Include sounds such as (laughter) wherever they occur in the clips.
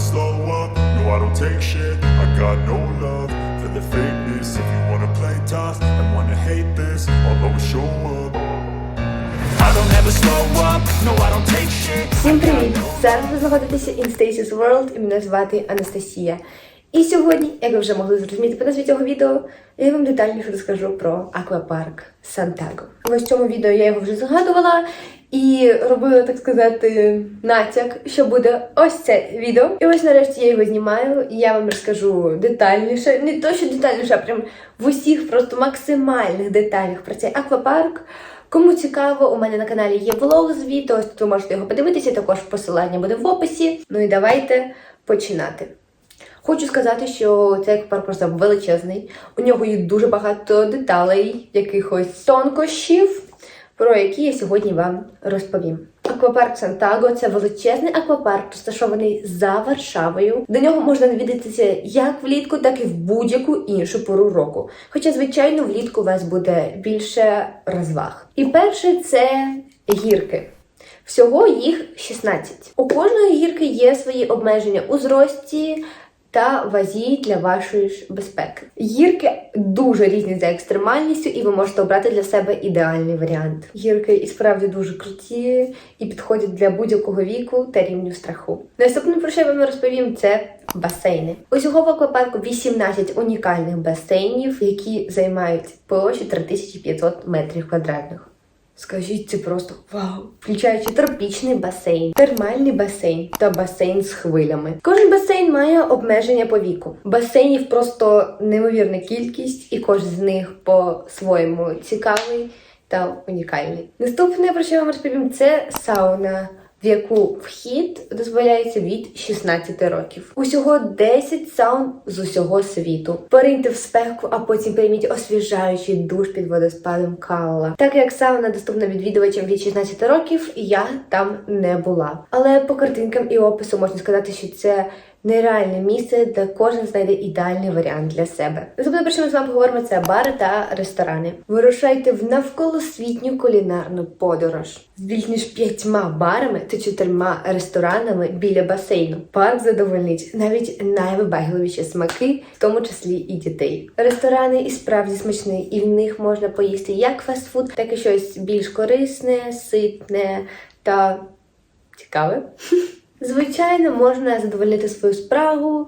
slow up, no I don't take shit I got no love for the fakeness If you wanna play tough and wanna hate this I'll always show up I don't ever slow up, no I don't take shit Всім привіт! Зараз ви знаходитеся in Stasis World і мене звати Анастасія. І сьогодні, як ви вже могли зрозуміти по назві цього відео, я вам детальніше розкажу про аквапарк Сантаго. Ось в цьому відео я його вже згадувала і робила, так сказати, натяк, що буде ось це відео. І ось нарешті я його знімаю, і я вам розкажу детальніше, не то, що детальніше, а прям в усіх просто максимальних деталях про цей аквапарк. Кому цікаво, у мене на каналі є влог з відео, ось тут ви можете його подивитися, також посилання буде в описі. Ну і давайте починати. Хочу сказати, що цей аквапарк просто величезний. У нього є дуже багато деталей, якихось тонкощів, про які я сьогодні вам розповім. Аквапарк Сантаго це величезний аквапарк, розташований за Варшавою. До нього можна навідатися як влітку, так і в будь-яку іншу пору року. Хоча, звичайно, влітку у вас буде більше розваг. І перше це гірки. Всього їх 16. У кожної гірки є свої обмеження у зрості та вазі для вашої ж безпеки. Гірки дуже різні за екстремальністю, і ви можете обрати для себе ідеальний варіант. Гірки і справді дуже круті і підходять для будь-якого віку та рівню страху. Наступне, про що я вам розповім, це басейни. Усього в аквапарку 18 унікальних басейнів, які займають площу 3500 метрів квадратних. Скажіть, це просто вау! Включаючи тропічний басейн, термальний басейн та басейн з хвилями. Кожен басейн має обмеження по віку. Басейнів просто неймовірна кількість, і кожен з них по-своєму цікавий та унікальний. Наступне, про що я вам розповім, це сауна. В яку вхід дозволяється від 16 років. Усього 10 саун з усього світу. Пориньте в спеку, а потім прийміть освіжаючий душ під водоспадом Калла. Так як сауна доступна відвідувачам від 16 років, я там не була. Але по картинкам і опису можна сказати, що це нереальне місце, де кожен знайде ідеальний варіант для себе. Наступне, про з вами поговоримо, це бари та ресторани. Вирушайте в навколосвітню кулінарну подорож з більш ніж п'ятьма барами та чотирма ресторанами біля басейну. Парк задовольнить навіть найвибагливіші смаки, в тому числі і дітей. Ресторани і справді смачні, і в них можна поїсти як фастфуд, так і щось більш корисне, ситне та цікаве. (laughs) Звичайно, можна задовольнити свою спрагу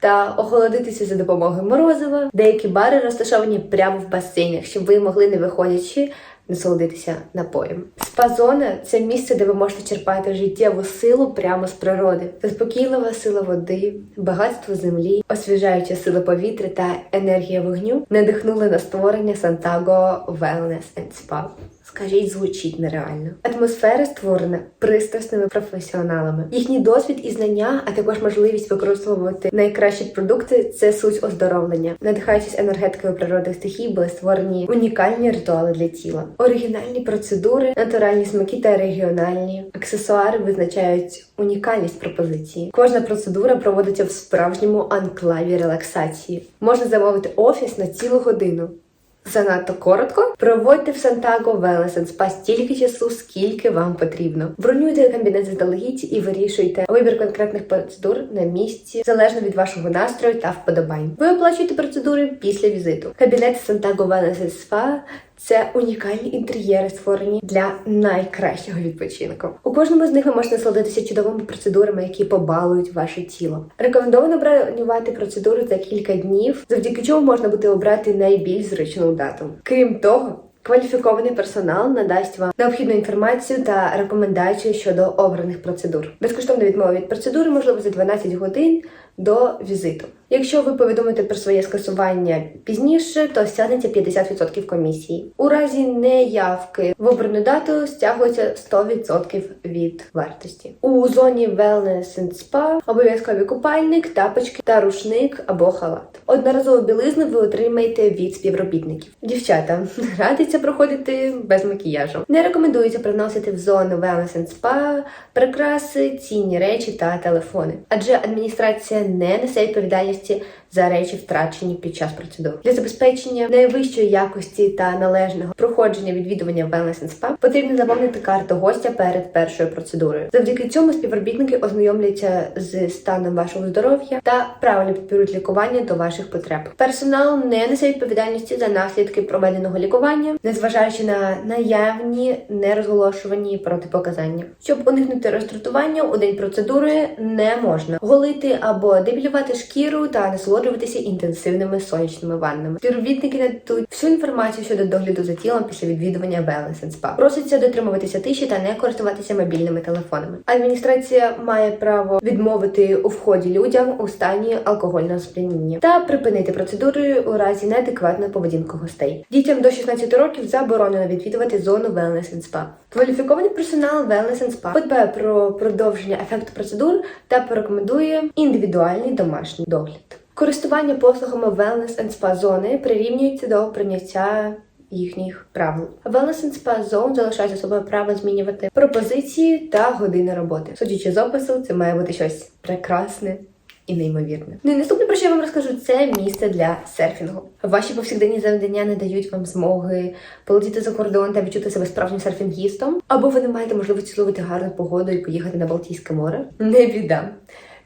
та охолодитися за допомогою морозива. Деякі бари розташовані прямо в басейнах, щоб ви могли, не виходячи, насолодитися напоєм. Спа-зона – це місце, де ви можете черпати життєву силу прямо з природи. Заспокійлива сила води, багатство землі, освіжаюча сила повітря та енергія вогню надихнули на створення Сантаго Wellness and Spa. Скажіть, звучить нереально. Атмосфера створена пристрасними професіоналами. Їхній досвід і знання, а також можливість використовувати найкращі продукти це суть оздоровлення. Надихаючись енергетикою природних стихій, були створені унікальні ритуали для тіла, оригінальні процедури, натуральні смаки та регіональні аксесуари визначають унікальність пропозиції. Кожна процедура проводиться в справжньому анклаві релаксації. Можна замовити офіс на цілу годину. Занадто коротко. Проводьте в Сантаго Wellness Spa стільки часу, скільки вам потрібно. Бронюйте кабінет заздалегідь і вирішуйте вибір конкретних процедур на місці, залежно від вашого настрою та вподобань. Ви оплачуєте процедури після візиту. Кабінет Сантаго Wellness Spa це унікальні інтер'єри, створені для найкращого відпочинку. У кожному з них ви можете насолодитися чудовими процедурами, які побалують ваше тіло. Рекомендовано бронювати процедури за кілька днів, завдяки чому можна буде обрати найбільш зручну дату. Крім того. Кваліфікований персонал надасть вам необхідну інформацію та рекомендації щодо обраних процедур. Безкоштовна відмова від процедури можливо за 12 годин до візиту. Якщо ви повідомите про своє скасування пізніше, то стягнеться 50% комісії. У разі неявки в обрану дату стягується 100% від вартості. У зоні Wellness and Spa обов'язковий купальник, тапочки та рушник або халат. Одноразову білизну ви отримаєте від співробітників. Дівчата, (laughs) радиться проходити без макіяжу. Не рекомендується приносити в зону Wellness and Spa прикраси, цінні речі та телефони, адже адміністрація не несе відповідальності за речі, втрачені під час процедур. Для забезпечення найвищої якості та належного проходження відвідування Wellness and Spa потрібно заповнити карту гостя перед першою процедурою. Завдяки цьому співробітники ознайомляться з станом вашого здоров'я та правильно підберуть лікування до ваших потреб. Персонал не несе відповідальності за наслідки проведеного лікування, незважаючи на наявні нерозголошувані протипоказання. Щоб уникнути роздратування у день процедури не можна голити або дебілювати шкіру та насолоджуватися інтенсивними сонячними ваннами. Співробітники нададуть всю інформацію щодо догляду за тілом після відвідування Wellness and Spa. Проситься дотримуватися тиші та не користуватися мобільними телефонами. Адміністрація має право відмовити у вході людям у стані алкогольного сп'яніння та припинити процедури у разі неадекватної поведінки гостей. Дітям до 16 років заборонено відвідувати зону Wellness and Spa. Кваліфікований персонал Wellness and Spa подбає про продовження ефекту процедур та порекомендує індивідуальний домашній догляд. Користування послугами Wellness and Spa зони прирівнюється до прийняття їхніх правил. Wellness and Spa Zone залишає за собою право змінювати пропозиції та години роботи. Судячи з опису, це має бути щось прекрасне. І неймовірне. Ну і наступне, про що я вам розкажу, це місце для серфінгу. Ваші повсякденні завдання не дають вам змоги полетіти за кордон та відчути себе справжнім серфінгістом, або ви не маєте можливості зловити гарну погоду і поїхати на Балтійське море. Не біда.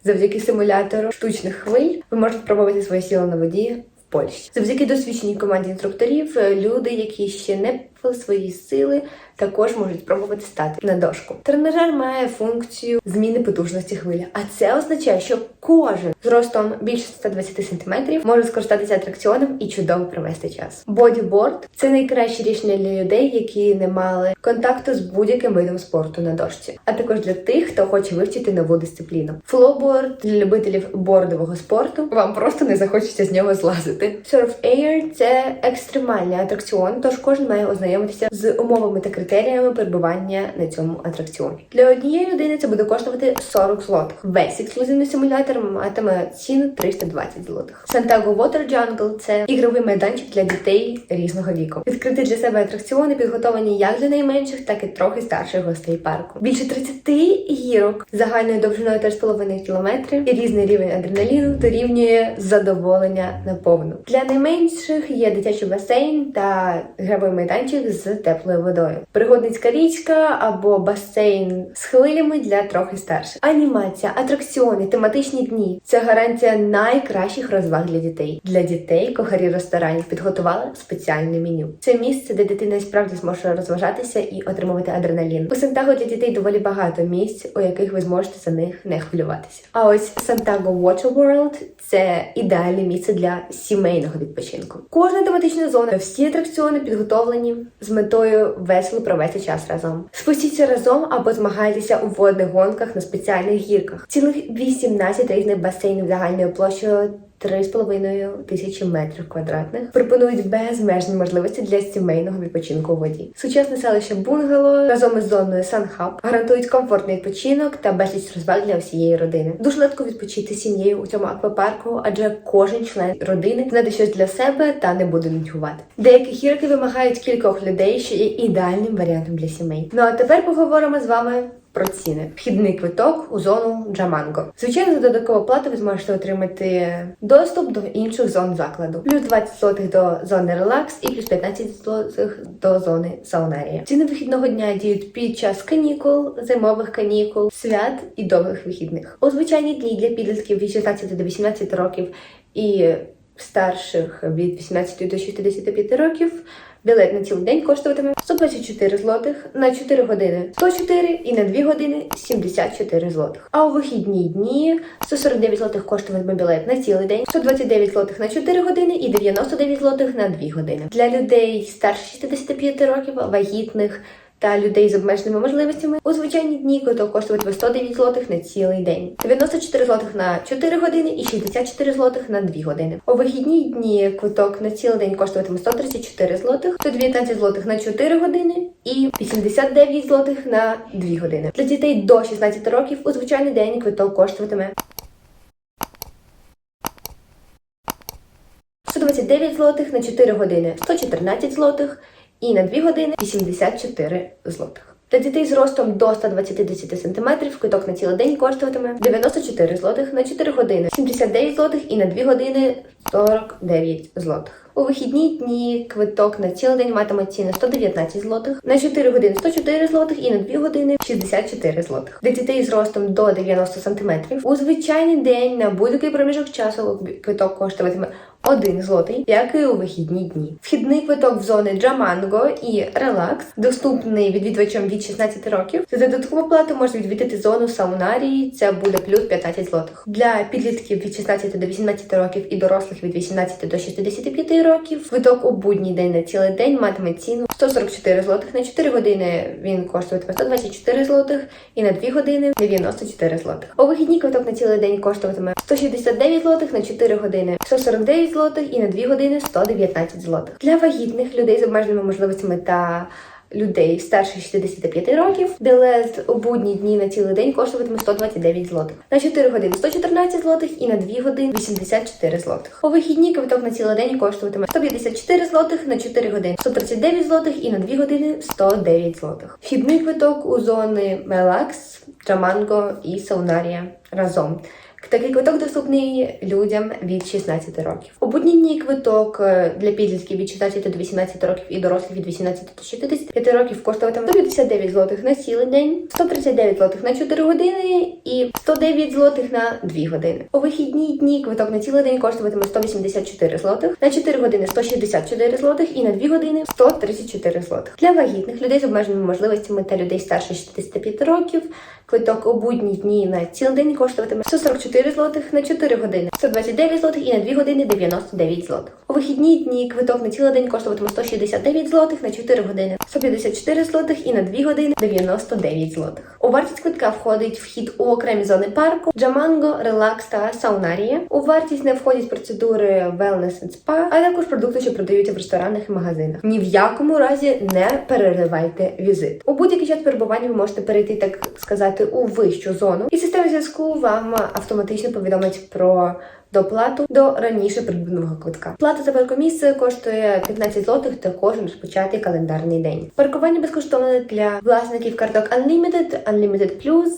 Завдяки симулятору штучних хвиль ви можете спробувати своє сіло на воді Польщі. Завдяки досвідченій команді інструкторів, е, люди, які ще не свої сили, також можуть спробувати стати на дошку. Тренажер має функцію зміни потужності хвилі, а це означає, що кожен з ростом більше 120 см може скористатися атракціоном і чудово провести час. Бодіборд це найкраще рішення для людей, які не мали контакту з будь-яким видом спорту на дошці, а також для тих, хто хоче вивчити нову дисципліну. Флоуборд для любителів бордового спорту. Вам просто не захочеться з нього злазити. Surf Air – це екстремальний атракціон, тож кожен має ознайомитися з умовами та критеріями перебування на цьому атракціоні. Для однієї людини це буде коштувати 40 злотих. Весь ексклюзивний симулятор матиме ціну 320 злотих. Santiago Water Jungle – це ігровий майданчик для дітей різного віку. Відкриті для себе атракціони підготовані як для найменших, так і трохи старших гостей парку. Більше 30 гірок загальною довжиною 3,5 км і різний рівень адреналіну дорівнює задоволення на повну. Для найменших є дитячий басейн та гравий майданчик з теплою водою, пригодницька річка або басейн з хвилями для трохи старших. Анімація, атракціони, тематичні дні це гарантія найкращих розваг для дітей. Для дітей кухарі ресторанів підготували спеціальне меню. Це місце, де дитина справді зможе розважатися і отримувати адреналін. У Сантаго для дітей доволі багато місць, у яких ви зможете за них не хвилюватися. А ось Santago Water World – це ідеальне місце для сімейного відпочинку. Кожна тематична зона, всі атракціони підготовлені з метою весело провести час разом. Спустіться разом або змагайтеся у водних гонках на спеціальних гірках. Цілих 18 різних басейнів загальною площею 3,5 тисячі метрів квадратних пропонують безмежні можливості для сімейного відпочинку у воді. Сучасне селище Бунгало разом із зоною Санхаб гарантують комфортний відпочинок та безліч розваг для всієї родини. Дуже легко відпочити сім'єю у цьому аквапарку, адже кожен член родини знайде щось для себе та не буде нудьгувати. Деякі гірки вимагають кількох людей, що є ідеальним варіантом для сімей. Ну а тепер поговоримо з вами про ціни. Вхідний квиток у зону Джаманго. Звичайно, за додаткову плату ви зможете отримати доступ до інших зон закладу. Плюс 20 злотих до зони релакс і плюс 15 злотих до зони саунарія. Ціни вихідного дня діють під час канікул, зимових канікул, свят і довгих вихідних. У звичайні дні для підлітків від 16 до 18 років і старших від 18 до 65 років Білет на цілий день коштуватиме 124 злотих на 4 години 104 і на 2 години 74 злотих. А у вихідні дні 149 злотих коштуватиме білет на цілий день, 129 злотих на 4 години і 99 злотих на 2 години. Для людей старше 65 років, вагітних та людей з обмеженими можливостями у звичайні дні квиток коштуватиме 109 злотих на цілий день, 94 злотих на 4 години і 64 злотих на 2 години. У вихідні дні квиток на цілий день коштуватиме 134 злотих, 119 злотих на 4 години і 89 злотих на 2 години. Для дітей до 16 років у звичайний день квиток коштуватиме 129 злотих на 4 години 114 злотих і на 2 години 84 злотих. Для дітей з ростом до 120 см квиток на цілий день коштуватиме 94 злотих на 4 години, 79 злотих і на 2 години 49 злотих. У вихідні дні квиток на цілий день матиме ціни 119 злотих, на 4 години 104 злотих і на 2 години 64 злотих. Для дітей з ростом до 90 см у звичайний день на будь-який проміжок часу квиток коштуватиме 1 злотий, як і у вихідні дні. Вхідний квиток в зони Джаманго і Релакс доступний відвідувачам від 16 років. За додаткову плату можна відвідати зону Саунарії. Це буде плюс 15 злотих. Для підлітків від 16 до 18 років і дорослих від 18 до 65 років. Квиток у будній день на цілий день матиме ціну 144 злотих. На 4 години він коштуватиме 124 злотих і на 2 години 94 злотих. У вихідні квиток на цілий день коштуватиме 169 злотих, на 4 години 149 злотих і на 2 години 119 злотих. Для вагітних людей з обмеженими можливостями та людей старше 65 років, ДЛС у будні дні на цілий день коштуватиме 129 злотих. На 4 години 114 злотих і на 2 години 84 злотих. У вихідні квиток на цілий день коштуватиме 154 злотих, на 4 години 139 злотих і на 2 години 109 злотих. Вхідний квиток у зони Мелакс, Джаманго і Саунарія разом. Такий квиток доступний людям від 16 років. У будні дні квиток е, для підлітків від 16 до 18 років і дорослих від 18 до 65 років коштуватиме 159 злотих на цілий день, 139 злотих на 4 години і 109 злотих на 2 години. У вихідні дні квиток на цілий день коштуватиме 184 злотих, на 4 години 164 злотих і на 2 години 134 злотих. Для вагітних людей з обмеженими можливостями та людей старше 65 років квиток у будні дні на цілий день коштуватиме 144 злотих на 4 години, 129 злотих і на 2 години 99 злотих. У вихідні дні квиток на цілий день коштуватиме 169 злотих на 4 години, 154 злотих і на 2 години 99 злотих. У вартість квитка входить вхід у окремі зони парку, Джаманго, Релакс та Саунарія. У вартість не входять процедури Wellness and Spa, а також продукти, що продаються в ресторанах і магазинах. Ні в якому разі не переривайте візит. У будь-який час перебування ви можете перейти, так сказати, у вищу зону, і система зв'язку вам автоматично повідомить про доплату до раніше придбаного квитка. Плата за паркомісце коштує 15 злотих та кожен розпочатий календарний день. Паркування безкоштовне для власників карток Unlimited, Unlimited Plus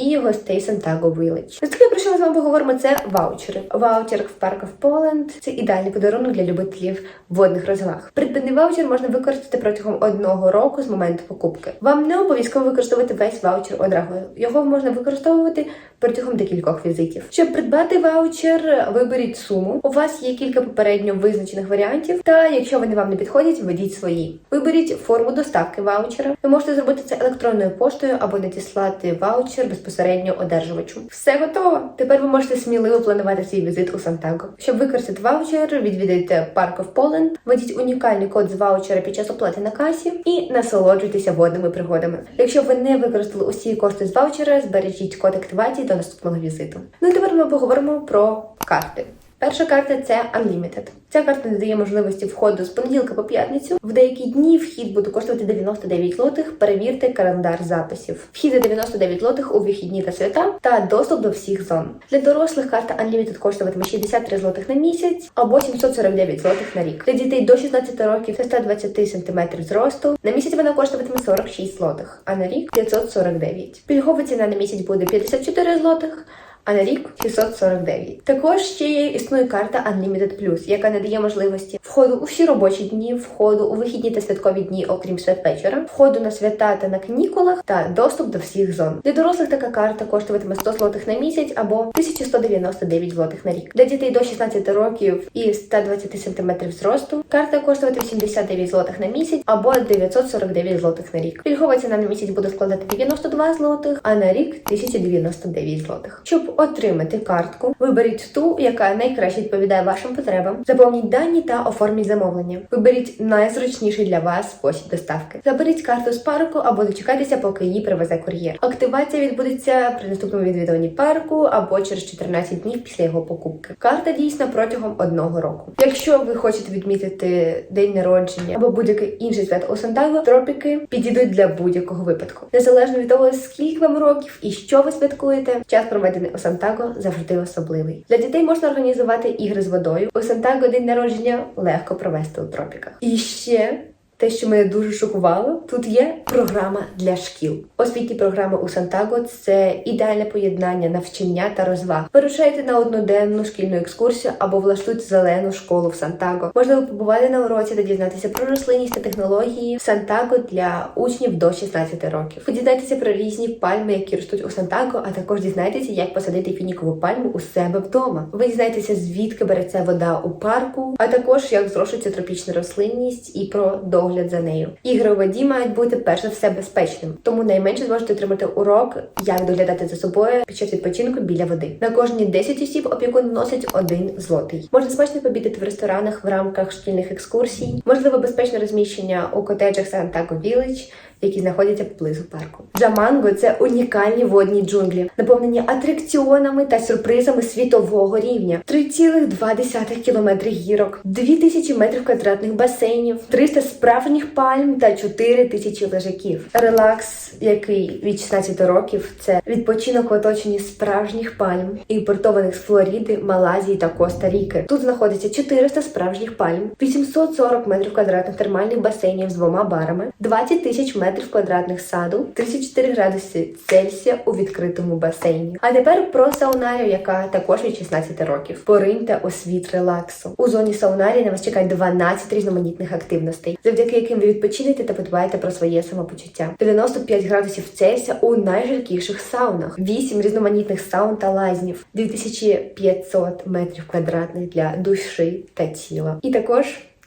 і гостей Santiago Village. Наступне, про що ми з вами поговоримо, це ваучери. Ваучер в of Poland – це ідеальний подарунок для любителів водних розваг. Придбаний ваучер можна використати протягом одного року з моменту покупки. Вам не обов'язково використовувати весь ваучер одразу. Його можна використовувати протягом декількох візитів. Щоб придбати ваучер, виберіть суму. У вас є кілька попередньо визначених варіантів. Та якщо вони вам не підходять, введіть свої. Виберіть форму доставки ваучера. Ви можете зробити це електронною поштою або надіслати ваучер безпосередньо одержувачу. Все готово. Тепер ви можете сміливо планувати свій візит у Сантаго. Щоб використати ваучер, відвідайте Park of Poland, введіть унікальний код з ваучера під час оплати на касі і насолоджуйтеся водними пригодами. Якщо ви не використали усі кошти з ваучера, збережіть код активації до наступного візиту. Ну і тепер ми поговоримо про карти. Перша карта це Unlimited. Ця карта надає можливості входу з понеділка по п'ятницю. В деякі дні вхід буде коштувати 99 злотих. Перевірте календар записів. Вхід за 99 злотих у вихідні та свята та доступ до всіх зон. Для дорослих карта Unlimited коштуватиме 63 злотих на місяць або 749 злотих на рік. Для дітей до 16 років та 120 см зросту. На місяць вона коштуватиме 46 злотих, а на рік 549. Пільгова ціна на місяць буде 54 злотих а на рік 649. Також ще існує карта Unlimited Plus, яка надає можливості входу у всі робочі дні, входу у вихідні та святкові дні, окрім святвечора, входу на свята та на канікулах та доступ до всіх зон. Для дорослих така карта коштуватиме 100 злотих на місяць або 1199 злотих на рік. Для дітей до 16 років і 120 см зросту карта коштувати 89 злотих на місяць або 949 злотих на рік. Пільгова ціна на місяць буде складати 92 злотих, а на рік 1099 злотих. Щоб отримати картку, виберіть ту, яка найкраще відповідає вашим потребам. Заповніть дані та оформіть замовлення. Виберіть найзручніший для вас спосіб доставки. Заберіть карту з парку або дочекайтеся, поки її привезе кур'єр. Активація відбудеться при наступному відвідуванні парку або через 14 днів після його покупки. Карта дійсна протягом одного року. Якщо ви хочете відмітити день народження або будь-яке інше свято у Сантаго, тропіки підійдуть для будь-якого випадку, незалежно від того, скільки вам років і що ви святкуєте. Час проведений Сантаго завжди особливий. Для дітей можна організувати ігри з водою. У Сантаго день народження легко провести у тропіках. І ще те, що мене дуже шокувало, тут є програма для шкіл. Освітні програми у Сантаго це ідеальне поєднання навчання та розваг. Вирушайте на одноденну шкільну екскурсію або влаштуйте зелену школу в Сантаго. Можливо, побувати на уроці та дізнатися про рослинність та технології в Сантаго для учнів до 16 років. Подізнайтеся про різні пальми, які ростуть у Сантаго, а також дізнайтеся, як посадити фінікову пальму у себе вдома. Ви дізнаєтеся, звідки береться вода у парку, а також як зрошується тропічна рослинність і про догляд за нею. Ігри у воді мають бути перш за все безпечним, тому найменше зможете отримати урок, як доглядати за собою під час відпочинку біля води. На кожні 10 осіб опікун вносить один злотий. Можна смачно побідати в ресторанах в рамках шкільних екскурсій, можливо, безпечне розміщення у котеджах Сантаго Village, які знаходяться поблизу парку. Джаманго це унікальні водні джунглі, наповнені атракціонами та сюрпризами світового рівня. 3,2 кілометри гірок, 2000 метрів квадратних басейнів, 300 справжніх пальм та 4 тисячі лежаків. Релакс, який від 16 років, це відпочинок в оточенні справжніх пальм, імпортованих з Флориди, Малайзії та Коста-Ріки. Тут знаходиться 400 справжніх пальм, 840 метрів квадратних термальних басейнів з двома барами, 20 тисяч метрів квадратних саду, 34 градуси Цельсія у відкритому басейні. А тепер про саунарію, яка також від 16 років. Пориньте у світ релаксу. У зоні саунарії на вас чекають 12 різноманітних активностей, завдяки яким ви відпочинете та подбаєте про своє самопочуття. 95 градусів Цельсія у найжаркіших саунах, 8 різноманітних саун та лазнів, 2500 метрів квадратних для душі та тіла. І також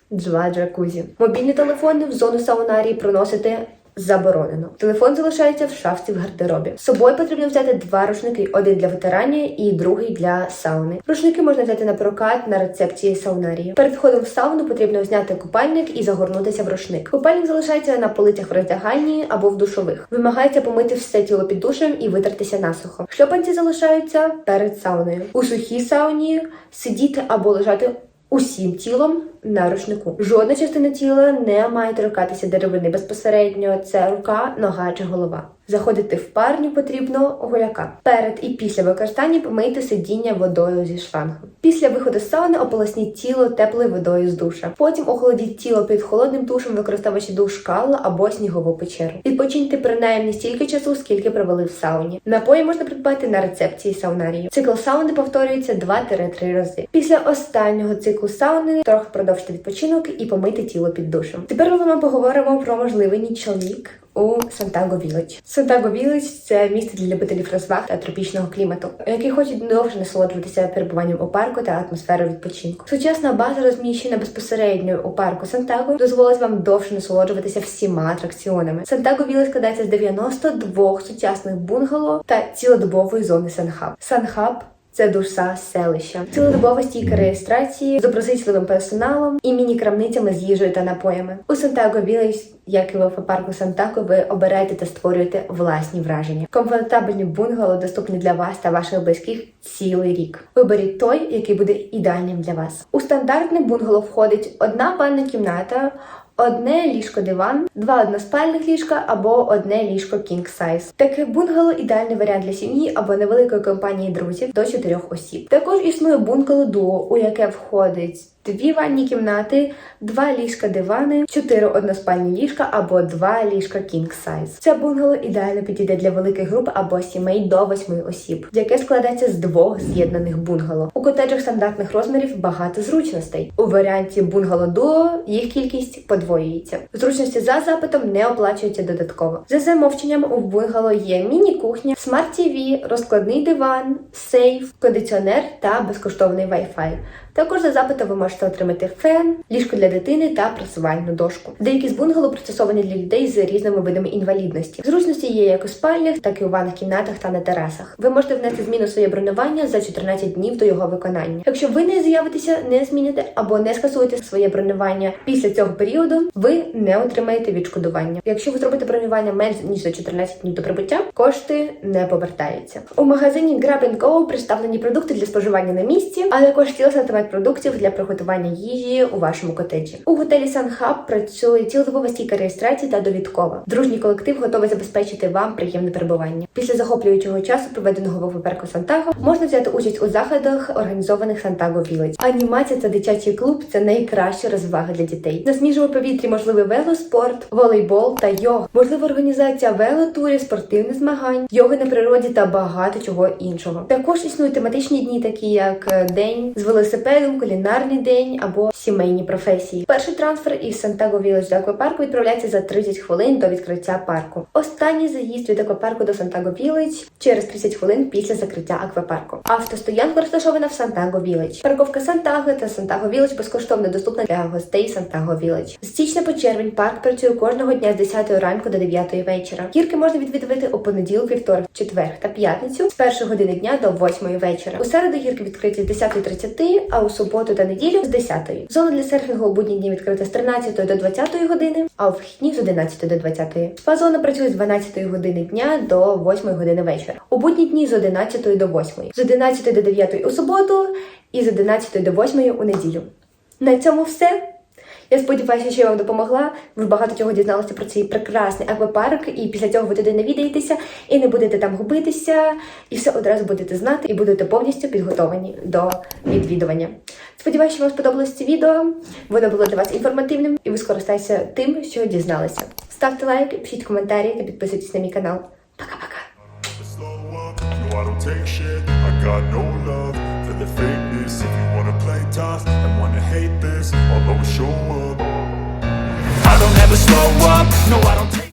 два джакузі. Мобільні телефони в зону саунарії проносити заборонено. Телефон залишається в шафці в гардеробі. З собою потрібно взяти два рушники: один для витирання і другий для сауни. Рушники можна взяти на прокат на рецепції саунарії. Перед входом в сауну потрібно зняти купальник і загорнутися в рушник. Купальник залишається на полицях в роздягальні або в душових. Вимагається помити все тіло під душем і витертися насухо. Шльопанці залишаються перед сауною. У сухій сауні сидіти або лежати усім тілом на рушнику. Жодна частина тіла не має торкатися деревини безпосередньо. Це рука, нога чи голова. Заходити в парню потрібно голяка. Перед і після використання помийте сидіння водою зі шлангом. Після виходу з сауни ополосніть тіло теплою водою з душа. Потім охолодіть тіло під холодним душем, використовуючи душ калла або снігову печеру. Відпочиньте принаймні стільки часу, скільки провели в сауні. Напої можна придбати на рецепції саунарії. Цикл сауни повторюється 2-3 рази. Після останнього циклу сауни трохи продовжити відпочинок і помити тіло під душем. Тепер ми поговоримо про можливий нічолік у Сантаго Village. Сантаго Village – це місце для любителів розваг та тропічного клімату, які хочуть довше насолоджуватися перебуванням у парку та атмосферою відпочинку. Сучасна база розміщена безпосередньо у парку Сантаго, дозволить вам довше насолоджуватися всіма атракціонами. Сантаго Village складається з 92 сучасних бунгало та цілодобової зони Санхаб. Санхаб це душа селища, цілодобова стійка реєстрації з доброзичливим персоналом і міні-крамницями з їжею та напоями. У Сантаго Village, як і в аквапарку Сантако, ви обираєте та створюєте власні враження. Комфортабельні бунгало доступні для вас та ваших близьких цілий рік. Виберіть той, який буде ідеальним для вас. У стандартне бунгало входить одна ванна кімната. Одне ліжко диван, два односпальних ліжка або одне ліжко king size. Таке бунгало ідеальний варіант для сім'ї або невеликої компанії друзів до чотирьох осіб. Також існує бунгало дуо, у яке входить дві ванні кімнати, два ліжка дивани, чотири односпальні ліжка або два ліжка king size. Це бунгало ідеально підійде для великих груп або сімей до восьми осіб, яке складається з двох з'єднаних бунгало. У котеджах стандартних розмірів багато зручностей. У варіанті бунгало дуо їх кількість подвоюється. Зручності за запитом не оплачуються додатково. За замовченням у бунгало є міні-кухня, смарт-тіві, розкладний диван, сейф, кондиціонер та безкоштовний Wi-Fi. Також за запитом ви можете отримати фен, ліжко для дитини та просувальну дошку. Деякі з бунгало пристосовані для людей з різними видами інвалідності. Зручності є як у спальнях, так і у ванних кімнатах та на терасах. Ви можете внести зміну своє бронювання за 14 днів до його виконання. Якщо ви не з'явитеся, не зміните або не скасуєте своє бронювання після цього періоду, ви не отримаєте відшкодування. Якщо ви зробите бронювання менш ніж за 14 днів до прибуття, кошти не повертаються. У магазині Grab Go представлені продукти для споживання на місці, а також тіло 5 продуктів для приготування їжі у вашому котеджі. У готелі Санхаб працює цілодобова стійка реєстрації та довідкова. Дружній колектив готовий забезпечити вам приємне перебування. Після захоплюючого часу, проведеного в виперку Сантаго, можна взяти участь у заходах, організованих Сантаго Вілець. Анімація та дитячий клуб це найкраща розвага для дітей. На свіжому повітрі можливий велоспорт, волейбол та йога. Можлива організація велотурів, спортивних змагань, йоги на природі та багато чого іншого. Також існують тематичні дні, такі як е, день з велосипедом, кулінарний день або сімейні професії. Перший трансфер із Сантаго Village до аквапарку відправляється за 30 хвилин до відкриття парку. Останній заїзд від аквапарку до Сантаго Village через 30 хвилин після закриття аквапарку. Автостоянка розташована в Сантаго Village. Парковка Сантаго та Сантаго Village безкоштовно доступна для гостей Сантаго Village. З січня по червень парк працює кожного дня з 10 ранку до 9 вечора. Гірки можна відвідувати у понеділок, вівторок, четвер та п'ятницю з першої години дня до 8 вечора. У середу гірки відкриті з 10.30, а у суботу та неділю з 10. Зона для серфінгу у будні дні відкрита з 13 до 20 години, а у вихідні з 11 до 20. Спа-зона працює з 12 години дня до 8 години вечора. У будні дні з 11 до 8, з 11 до 9 у суботу і з 11 до 8 у неділю. На цьому все. Я сподіваюся, що я вам допомогла. Ви багато чого дізналися про цей прекрасний аквапарк, і після цього ви туди навідаєтеся і не будете там губитися, і все одразу будете знати, і будете повністю підготовані до відвідування. Сподіваюся, що вам сподобалось це відео. Воно було для вас інформативним, і ви скористаєтеся тим, що дізналися. Ставте лайк, пишіть коментарі та підписуйтесь на мій канал. Пока-пока! I got no love for the fakeness. Tough and wanna hate this, I'll always show up. I don't ever slow up. No, I don't take.